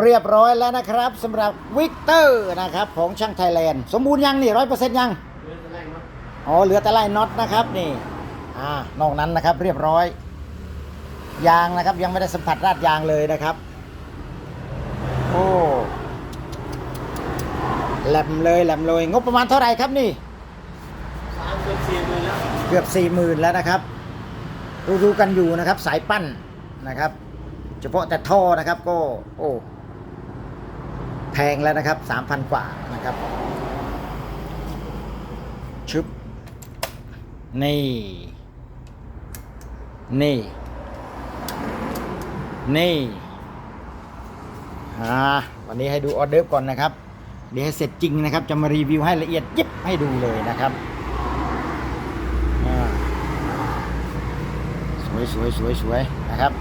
เรียบร้อยแล้วนะครับสำหรับวิกเตอร์นะครับของช่างไทยแลนด์สมบูรณ์ยังนี่ร้อยเปอร์เซ็นต์ยังอ๋อเหลือแต่ไล่น็อตนะครับนี่อ่านอกนั้นนะครับเรียบร้อย ยางนะครับยังไม่ได้สัมผัสราดยางเลยนะครับโอ้แหลมเลยแหลมเลยงบประมาณเท่าไหร่ครับนี่สามเกือบสี่หมื่นแล้วเกือบสี่หมื่นแล้วนะครับรู้ๆกันอยู่นะครับ สายปั้นนะครับ เฉพาะแต่ท่อนะครับก็โอ้แพงแล้วนะครับสามพันกว่านะครับชึบนี่ นี่ นี่อ่าวันนี้ให้ดูออเดอร์ก่อนนะครับ เดี๋ยวเสร็จจริงนะครับ จะมารีวิวให้ละเอียดยิบให้ดูเลยนะครับสวยสวยสวยสวยนะครับ